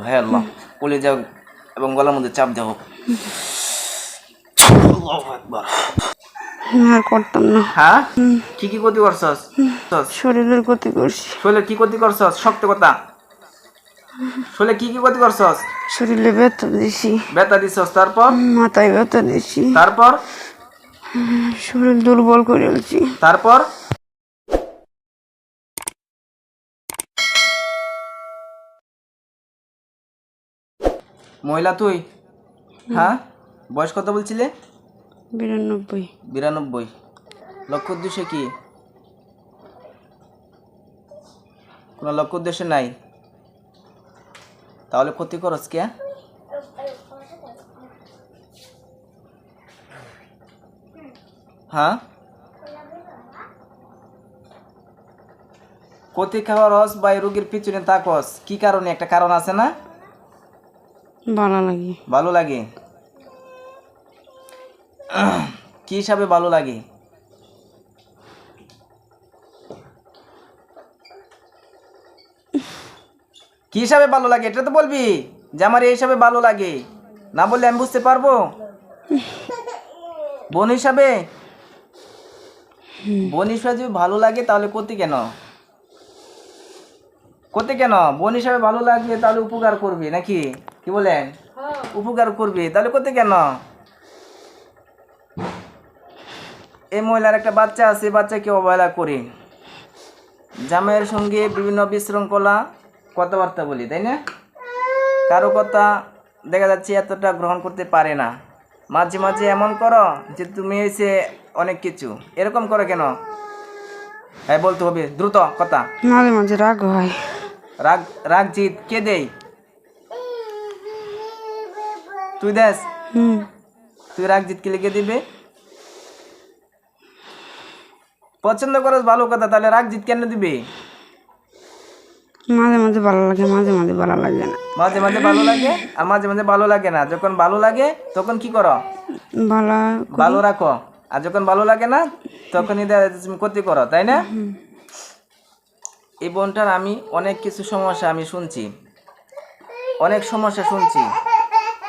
হ্যাঁ আল্লাহ যাও এবং গলার মধ্যে চাপ দেও। আল্লাহু আর করতাম না। হ্যাঁ? কি কি ক্ষতি করছস? শরীরের ক্ষতি করছি। কি ক্ষতি করছস? শক্ত কথা। শরীরে কি কি ক্ষতি করছস? শরীরে ব্যথা দিছি। ব্যথা দিছস তারপর? মাথায় ব্যথা দিছি। তারপর? শরীর দুর্বল করে তারপর? মহিলা তুই? হ্যাঁ? বয়স কত বলছিলে? বিরানব্বই। বিরানব্বই। লক্ষ্য উদ্দেশ্যে কি? কোনো লক্ষ্য উদ্দেশ্যে নাই? তাহলে ক্ষতি করস কে হ্যাঁ? ক্ষতি খাওয়ার রস বা রোগীর পিছনে তাকস। কি কারণে? একটা কারণ আছে না? ভালো লাগে। ভালো লাগে? কি হিসাবে ভালো লাগে? কি হিসাবে ভালো লাগে? এটা তো বলবি যে আমার এই হিসাবে ভালো লাগে। না বললে আমি বুঝতে পারব? বোন হিসাবে? বোন হিসাবে যদি ভালো লাগে তাহলে করতে কেন? করতে কেন? বোন হিসাবে ভালো লাগবে তাহলে উপকার করবি নাকি? কি বলেন উপকার করবি। তাহলে করতে কেন? এই মহিলার একটা বাচ্চা আছে বাচ্চাকে অবহেলা করি। জামাইয়ের সঙ্গে বিভিন্ন বিশৃঙ্খলা কথাবার্তা বলি তাই না? কারও কথা দেখা যাচ্ছে এতটা গ্রহণ করতে পারে না। মাঝে মাঝে এমন করো যে তুমি এসে অনেক কিছু। এরকম করো কেন? হ্যাঁ বলতে হবে। দ্রুত কথা। মাঝে মাঝে রাগ হয়। রাগ রাগ জিত কে দেই তুই দেস? হুম। তুই রাগ জিত লিখে দিবে? পছন্দ করস ভালো কথা তাহলে রাগ জিত কেন দিবে? মাঝে মাঝে ভালো লাগে মাঝে মাঝে ভালো লাগে না। মাঝে মাঝে ভালো লাগে? আর মাঝে মাঝে ভালো লাগে না। যখন ভালো লাগে তখন কি করো? ভালো ভালো রাখো। আর যখন ভালো লাগে না তখনই তুমি ক্ষতি করো তাই না? এই বোনটার আমি অনেক কিছু সমস্যা আমি শুনছি। অনেক সমস্যা শুনছি।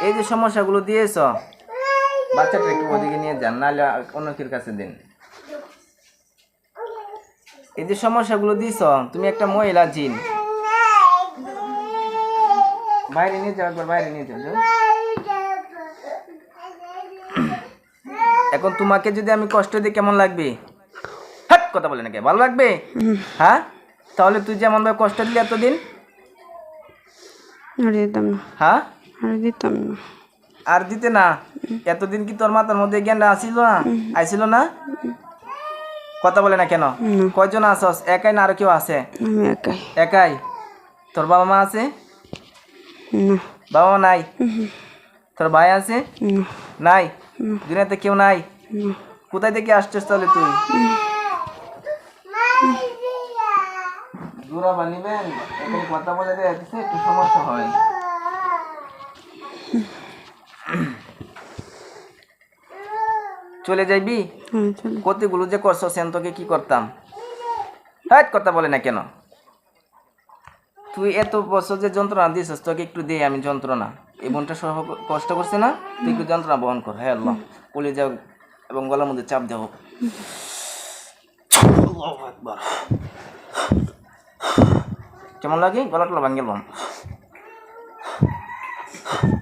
এই যে সমস্যাগুলো দিয়েছ বাচ্চাটা একটু ওদিকে নিয়ে যান নাহলে অন্য কের কাছে দিন। এই যে সমস্যাগুলো দিয়েছ তুমি একটা মহিলা জিন। বাইরে নিয়ে যাও একবার বাইরে নিয়ে যাও। এখন তোমাকে যদি আমি কষ্ট দিই কেমন লাগবে? হাট কথা বলে নাকি ভালো লাগবে? হ্যাঁ? তাহলে তুই যেমন ভাবে কষ্ট দিলি এতদিন? হ্যাঁ? আর দিতাম না। আর দিতে না? এতদিন কি তোর মাথার মধ্যে জ্ঞানটা আসিল না? আইছিল না? কথা বলে না কেন? কয়জন আসস? একাই না আরও কেউ আছে? একাই। একাই? তোর বাবা মা আছে? বাবা মা নাই? তোর ভাই আছে? নাই? দুনিয়াতে কেউ নাই? কোথায় থেকে আসছিস তাহলে তুই? দূরা বানিবেন কথা বলে দেয় একটু সমস্যা হয়। চলে যাইবি? হ্যাঁ চলো। কতগুলো যে করছ সেন তোকে কি করতাম? হাট কথা বলে না কেন? তুই এত বছর যে যন্ত্রণা দিয়েছিস তোকে একটু দে আমি যন্ত্রণা। এই বোনটা সহ কষ্ট করছে না? তুই একটু যন্ত্রণা বহন কর হ্যাঁ আল্লাহ। পলে যাও এবং গলার মধ্যে চাপ দেও। আল্লাহু আকবার। কেমন লাগে? গলা টলা ভাঙ্গেল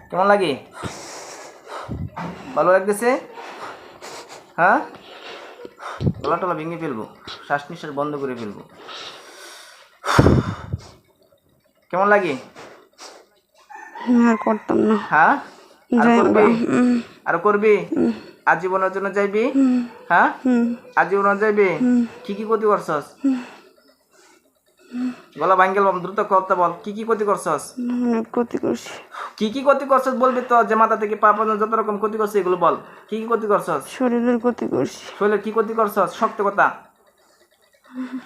কেমন লাগে? লাগতেছে? হ্যাঁ? গলা টলা ভেঙে ফেলব শ্বাস নিঃশ্বাস বন্ধ করে ফেলব। কেমন লাগে? আর করতাম না। হ্যাঁ? আর করবি? আর করবি? আজীবনের জন্য যাইবি? হ্যাঁ? আজীবনের যাইবি? কি কি ক্ষতি করছস? গলা ভাঙ্গেল বাম দ্রুত কথা বল। কি কি ক্ষতি করছস? ক্ষতি করছি। কি কি ক্ষতি করছস বলবি তো যে মাথা থেকে পা পর্যন্ত যত রকম ক্ষতি করছিস এগুলো বল। কি কি ক্ষতি করছস? শরীরের ক্ষতি করছি। শরীরে কি ক্ষতি করছস? শক্ত কথা।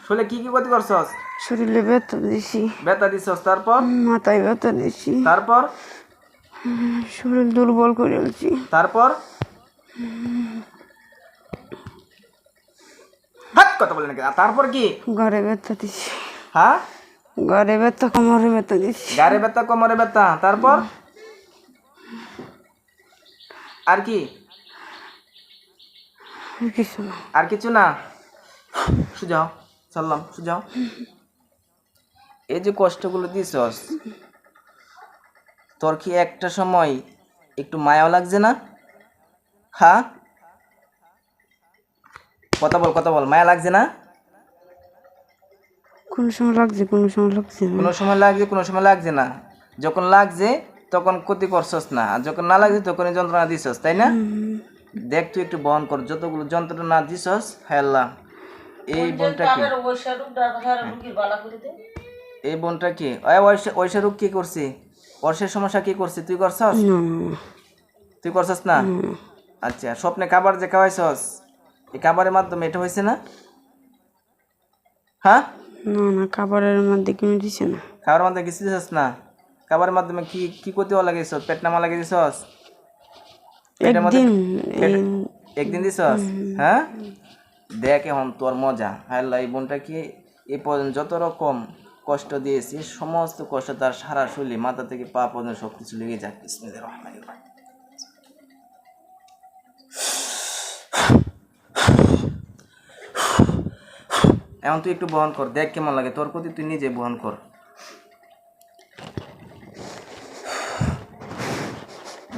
শরীরে কি কি ক্ষতি করছস? শরীরে ব্যথা দিছি। ব্যথা দিছস। তারপর? মাথায় ব্যথা দিছি। তারপর? শরীর দুর্বল করে ফেলছি। তারপর? হাট কথা বলে নাকি। তারপর কি? ঘরে ব্যথা দিছি। হ্যাঁ? ঘরে ব্যথা কোমরে ব্যথা দিছি। গাড়ে ব্যথা কোমরে ব্যথা। তারপর? আর কি? আর কিছু না। আর কিছু না? সুজাও চললাম সুজাও। এই যে কষ্টগুলো দিছস তোর কি একটা সময় একটু মায়াও লাগছে না? হ্যাঁ? কথা বল কথা বল মায়া লাগছে না? কোন সময় লাগছে কোন সময় লাগছে না। কোনো সময় লাগছে কোনো সময় লাগছে না। যখন লাগছে তখন ক্ষতি করছস না। আর যখন না লাগছে তখনই যন্ত্রণা দিছস তাই না? দেখ তুই একটু বহন কর যতগুলো যন্ত্রণা দিছস হেল্লা এই বোনটা কি? এই বোনটা কি? ওই ওইসা- ওইসা রোগ কি করছে? অর্ষের সমস্যা কি করছে? তুই করছস? না। তুই করছস না? আচ্ছা স্বপ্নে খাবার যে খাওয়াইছস এই খাবারের মাধ্যমে এটা হয়েছে না? হ্যাঁ? না না খাবারের মধ্যে কিনে দিছে না। খাবার মাধ্যমে কিছু দিছস না? খাবারের মাধ্যমে কি কি করতে লাগাইছস পেট নামা মধ্যে একদিন একদিন দিছস? হ্যাঁ? দেখ এখন তোর মজা। আল্লাহ এই বোনটা কি এ পর্যন্ত যত রকম কষ্ট দিয়েছি সমস্ত কষ্ট তার সারা শরীরে মাথা থেকে পা পর্যন্ত সব কিছু লেগে যাক। বিসমিল্লাহির রহমানির এখন তুই একটু বহন কর দেখ কেমন লাগে। তোর প্রতি তুই নিজে বহন কর।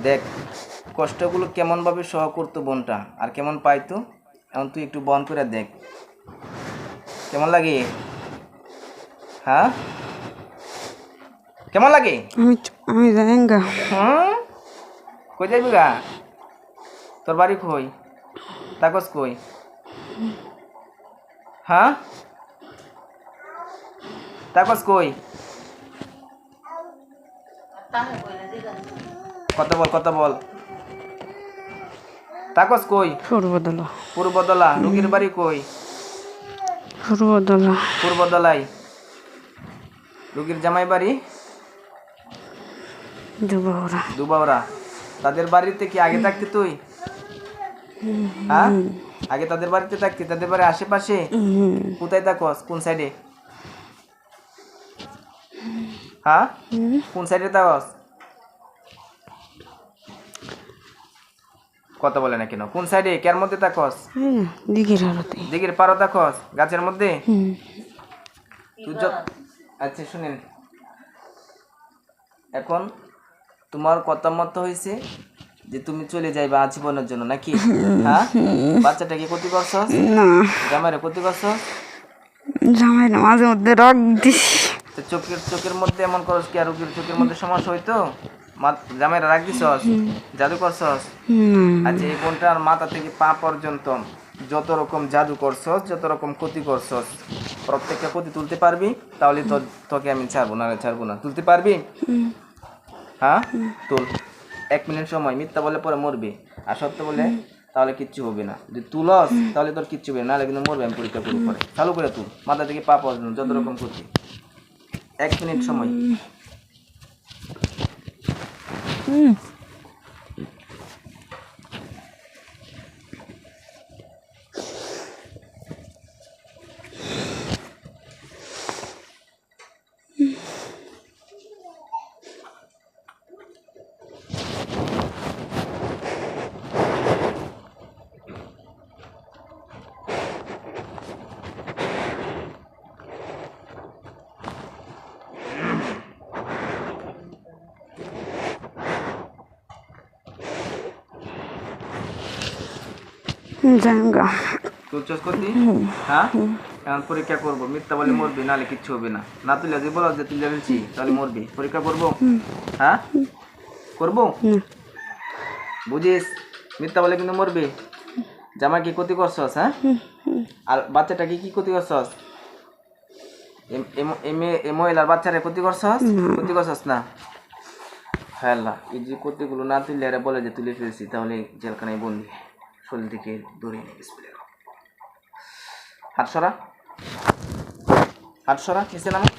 দেখ কষ্টগুলো কেমনভাবে সহ করতো বোনটা আর কেমন পাইতো এখন তুই একটু বহন করে দেখ। কেমন লাগে? হ্যাঁ? কেমন লাগে? আমি আমি জানেঙ্গা হুম? কই যাইবি গা? তোর বাড়ি কই? তাকস কই? হ্যাঁ? তাকস কই? কথা বল কথা বল? তাকস কই? সর্বদলা পূর্বদলা রুগীর বাড়ি কই? সর্বদলা পূর্বদলাই। রুগীর জামাই বাড়ি? যুবরা দুবাওরা তাদের বাড়িতে কি আগে থাকতি তুই? হ্যাঁ? আগে তাদের বাড়িতে থাকতি তাদের বাড়ি আশেপাশে? কোথায় থাকস? কোন সাইডে হ্যাঁ কোন সাইডে থাকস কথা বলে না কেন? কোন সাইডে কার মধ্যে দিঘির দিঘির পারো গাছের মধ্যে? আচ্ছা শুনেন। এখন তোমার কথা মতো হয়েছে যে তুমি চলে যাইবা আজীবনের জন্য নাকি? হ্যাঁ? বাচ্চাটাকে ক্ষতি করছস? না। জামাইরে ক্ষতি করছস? জামাই না মাঝে মধ্যে রাগ দিছি। তো চোখের চোখের মধ্যে এমন করস কি আর রোগীর চোখের মধ্যে সমস্যা হইতো? মা- জামাইরা রাখ দিছস? জাদু করছস? আচ্ছা এই বোনটার মাথা থেকে পা পর্যন্ত যত রকম জাদু করছস যত রকম ক্ষতি করছস প্রত্যেকটা ক্ষতি তুলতে পারবি তাহলে তো তোকে আমি ছাড়বো না ছাড়বো না। তুলতে পারবি? হ্যাঁ? তুল। এক মিনিট সময় মিথ্যা বলে পরে মরবি। আর সত্য বলে তাহলে কিচ্ছু হবে না। যদি তুলস তাহলে তোর কিচ্ছু হবে না নাহলে কিন্তু মরবে আমি পরীক্ষা করব পরে। চালু করে তুল। মাথা থেকে পা পর্যন্ত যত রকম ক্ষতি। এক মিনিট সময়। করতি হ্যাঁ? এখন পরীক্ষা করব। মিথ্যা বলে মরবি নাহলে কিচ্ছু হবে না। না তুলে যদি বলো যে ফেলছি তাহলে মরবি। পরীক্ষা করব? হ্যাঁ? করব? বুঝিস? মিথ্যা বলে কিন্তু মরবি। জামাই কি ক্ষতি করছস হ্যাঁ? আর বাচ্চাটাকে কি কি ক্ষতি করছস? এম- এম- এ মহিলার বাচ্চারে ক্ষতি করছস? ক্ষতি করছস না? হ্যাঁ এই যে ক্ষতিগুলো না তুললে বলে যে তুলে ফেলছি তাহলে জেলখানায় বন্দি। শরীর থেকে দৌড়িয়ে নিয়ে বিসমিল্লাহির রহমানির রহিম। হাত সরা। হাত সরা, নিচে নামো।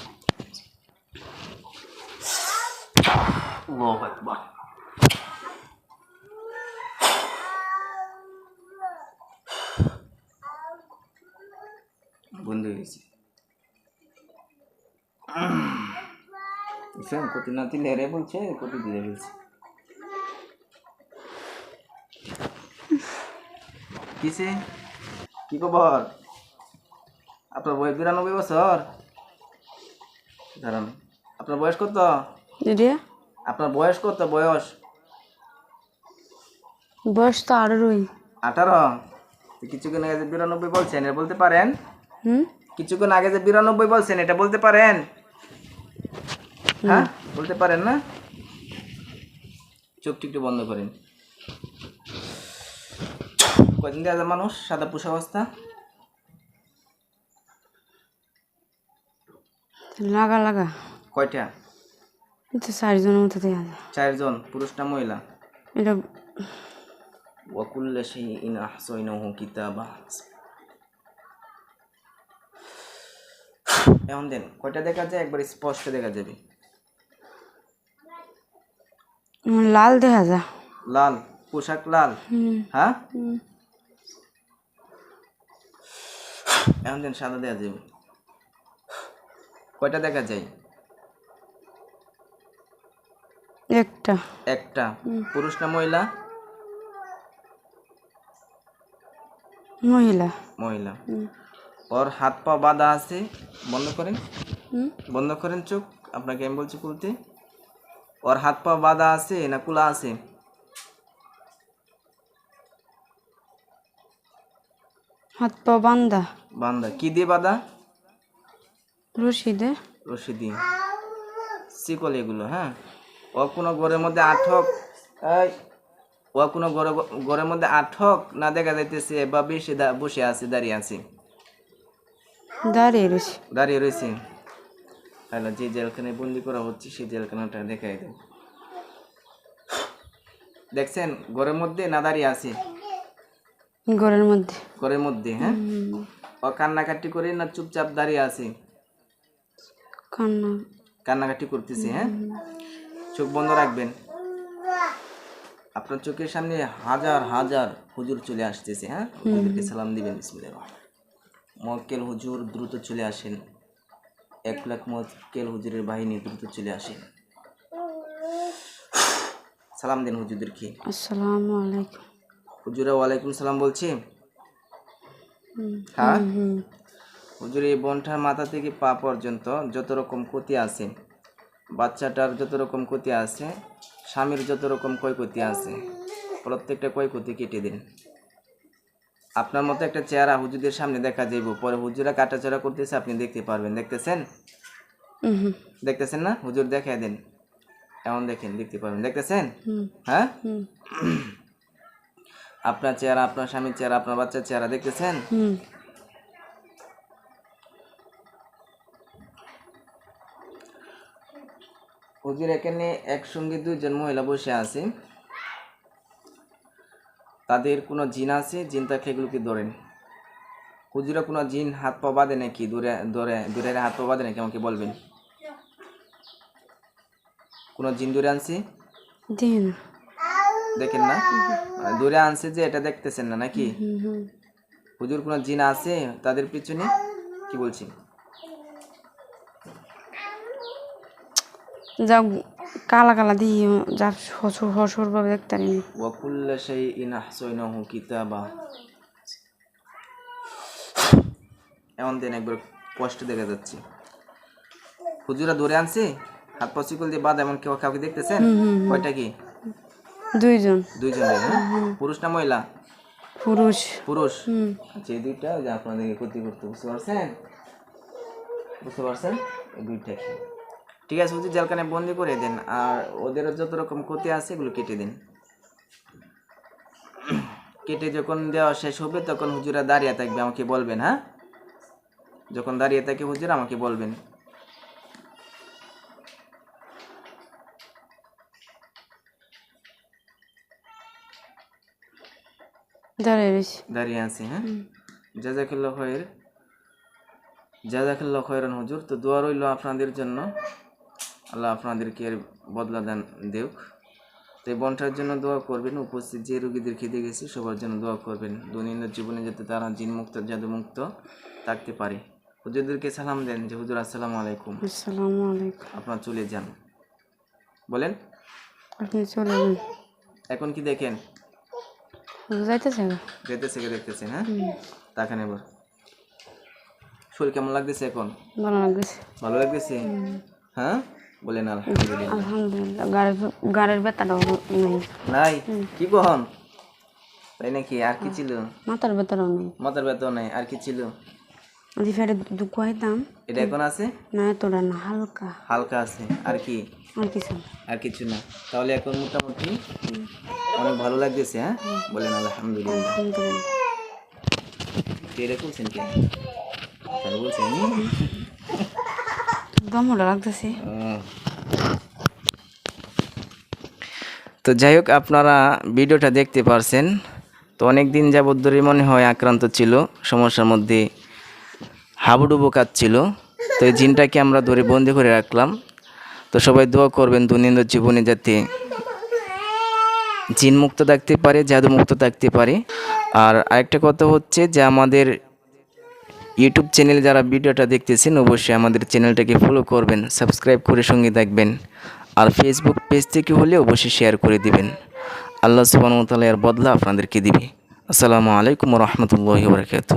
বন্ধ হয়ে গেছে। বুঝছেন কতি নাতি লেরে বলছে কতি দিলে বলছে। কিসে? কি খবর? আপনার বয়স বিরানব্বই বছর। দাঁড়ান আপনার বয়স কত? দিদি? আপনার বয়স কত বয়স? বয়স তো আঠারোই। আঠারো? কিছুক্ষণ আগে যে বিরানব্বই বলছেন এটা বলতে পারেন? হুম? কিছুক্ষণ আগে যে বিরানব্বই বলছেন এটা বলতে পারেন? হ্যাঁ বলতে পারেন না? চোখটি একটু বন্ধ করেন। কদিন যায় মানুষ? সাদা পোষা অবস্থা? লাগা লাগা। কয়টা? তো চারজনের মতো দেওয়া যায়। চারজন পুরুষ না মহিলা? এটা ওয়াকুল্লা সেই ইন আহসাইনাহু কিতাবা। এখন দেন কয়টা দেখা যায়? একবার স্পষ্ট দেখা যাবে। লাল দেখা যায়। লাল পোশাক লাল? হ্যাঁ হুম। এখন দেন সাদা দেখা যাবে কয়টা দেখা যায়? একটা। একটা। পুরুষ না মহিলা? মহিলা। মহিলা। ওর হাত পা বাঁধা আছে? বন্ধ করেন। হুম। বন্ধ করেন চোখ। আপনাকে আমি বলছি খুলতে ওর হাত পা বাঁধা আছে না কুলা আছে? হাত পা বান্ধা বান্দা। কি দিয়ে বাঁধা? রশিদে রশি দিয়ে। শিকল এগুলো হ্যাঁ? ও কোনো ঘরের মধ্যে আঠক এই ও কোনো ঘরে ঘরের মধ্যে আঠক না দেখা যাইতেছে বা বেশি দা- বসে আছে দাঁড়িয়ে আছে। দাঁড়িয়ে রয়েছে দাঁড়িয়ে রয়েছে তাহলে যে জেলখানায় বন্দি করা হচ্ছে সেই জেলখানাটা দেখাই দেব দেখছেন? ঘরের মধ্যে না দাঁড়িয়ে আছে। ঘরের মধ্যে। ঘরের মধ্যে হ্যাঁ। ও কান্নাকাটি করে না চুপচাপ দাঁড়িয়ে আছে? কান্না। কান্নাকাটি করতেছে হ্যাঁ? চোখ বন্ধ রাখবেন। আপনার চোখের সামনে হাজার হাজার হুজুর চলে আসতেছে হ্যাঁ? ওদেরকে সালাম দিবেন বিসমিল্লাহির রহমানির রহিম। মক্কেল হুজুর দ্রুত চলে আসেন। এক লাখ মক্কেল হুজুরের বাহিনী দ্রুত চলে আসেন। সালাম দিন হুজুরদেরকে। আসসালামু আলাইকুম। হুজুরা ওয়ালাইকুম সালাম বলছি? হ্যাঁ? হুজুর এই বোনটার মাথা থেকে পা পর্যন্ত যত রকম ক্ষতি আছে বাচ্চাটার যত রকম ক্ষতি আছে স্বামীর যত রকম ক্ষয়ক্ষতি আছে প্রত্যেকটা ক্ষয়ক্ষতি কেটে দিন। আপনার মতো একটা চেহারা হুজুরদের সামনে দেখা যাইব পরে হুজুরা কাটাচড়া করতেছে আপনি দেখতে পারবেন দেখতেছেন? দেখতেছেন না? হুজুর দেখাই দেন। এমন দেখেন দেখতে পারবেন দেখতেছেন? হ্যাঁ? আপনার চেহারা আপনার স্বামীর চেহারা আপনার বাচ্চার চেহারা দেখতেছেন? হুজুর এখানে একসঙ্গে দুইজন মহিলা বসে আছে। তাদের কোনো জিন আছে? জিন তাকে এগুলোকে ধরেন। হুজুরা কোনো জিন হাত পা বাঁধে নাকি? দূরে দূরে দূরের হাত পা বাঁধে নাকি? আমাকে বলবেন। কোনো জিন দূরে আনছি? দিন দেখেন না? মানে দূরে আনছে যে এটা দেখতেছেন না নাকি? হুজুর কোনো জিন আছে তাদের পিছনে? কি বলছি যা কালা কালা দিয়ে যা হসর হসর ভাবে দেখতে ওয়াকুল্লা সেই কিতাবা। এমন দিন একবার কষ্ট দেখা যাচ্ছে। হুজুরা ধরে আনছে? হাত পা দিয়ে বাদ এমন কেউ কাউকে দেখতেছেন? কয়টা কি? দুইজন। দুইজন হ্যাঁ? পুরুষ না মহিলা? পুরুষ। পুরুষ? হুম। আচ্ছা দুইটা যে আপনাদেরকে ক্ষতি করতে বুঝতে পারছেন? বুঝতে পারছেন? এই দুইটা কি ঠিক আছে হুজুর জেলখানে বন্দি করে দেন আর ওদের যত রকম ক্ষতি আছে এগুলো কেটে দিন। কেটে যখন দেওয়া শেষ হবে তখন হুজুরা দাঁড়িয়ে থাকবে আমাকে বলবেন হ্যাঁ? যখন দাঁড়িয়ে থাকে হুজুর আমাকে বলবেন। দাঁড়িয়ে রয়েছে। দাঁড়িয়ে আছি হ্যাঁ? জাজাকাল্লাহ খয়ের। জাজাকাল্লাহ খয়রান হুজুর। তো দোয়া রইল আপনাদের জন্য। আল্লাহ আপনাদেরকে এর বদলা দান দেউক। তো এই বনটার জন্য দোয়া করবেন। উপস্থিত যে রোগীদের খেতে গেছি সবার জন্য দোয়া করবেন। দৈনন্দিন জীবনে যাতে তারা জিন মুক্ত জাদু মুক্ত থাকতে পারে। হুজুরদেরকে সালাম দেন যে হুজুর আসসালামু আলাইকুম। আসসালামু আলাইকুম। আপনার চলে যান। বলেন? আপনি চলে যান। এখন কি দেখেন? যাইতেছে হ্যাঁ তাকান এবার শরীর কেমন লাগতেছে এখন? ভালো লাগতেছে। ভালো লাগতেছে? হ্যাঁ? বলেন আলহামদুলিল্লাহ। আলহামদুলিল্লাহ গাড়ির ব্যথাটাও নেই। নাই? কি কখন? তাই নাকি? আর কি ছিল? মাথার ব্যথাটাও নেই। মাথার ব্যথা নাই আর কি ছিল? ফেটে দুঃখ হইতাম এটা এখন আছে? না এতটা না হালকা। হালকা আছে আর কি? আর কিছু আর কিছু না। তাহলে এখন মোটামুটি অনেক ভালো লাগতেছে হ্যাঁ? বলেন আলহামদুলিল্লাহ। কে এরকমছেন কে? বলছেন দমটা লাগতেছে। তো যাই হোক আপনারা ভিডিওটা দেখতে পারছেন। তো অনেক দিন যাবৎ ধরে মনে হয় আক্রান্ত ছিল সমস্যার মধ্যে হাবুডুবু কাঁদছিল তো এই জিনটাকে আমরা ধরে বন্দি করে রাখলাম। তো সবাই দোয়া করবেন, দৈনন্দিন জীবনে যাতে জিন মুক্ত থাকতে পারে জাদু মুক্ত থাকতে পারে। আর আরেকটা কথা হচ্ছে যে আমাদের ইউটিউব চ্যানেলে যারা ভিডিওটা দেখতেছেন, অবশ্যই আমাদের চ্যানেলটাকে ফলো করবেন সাবস্ক্রাইব করে সঙ্গে থাকবেন। আর ফেসবুক পেজ থেকে হলে অবশ্যই শেয়ার করে দিবেন। আল্লাহ সুবাহ এর বদলা আপনাদেরকে দিবে। আসসালামু আলাইকুম রহমতুল্লাহ বরকাত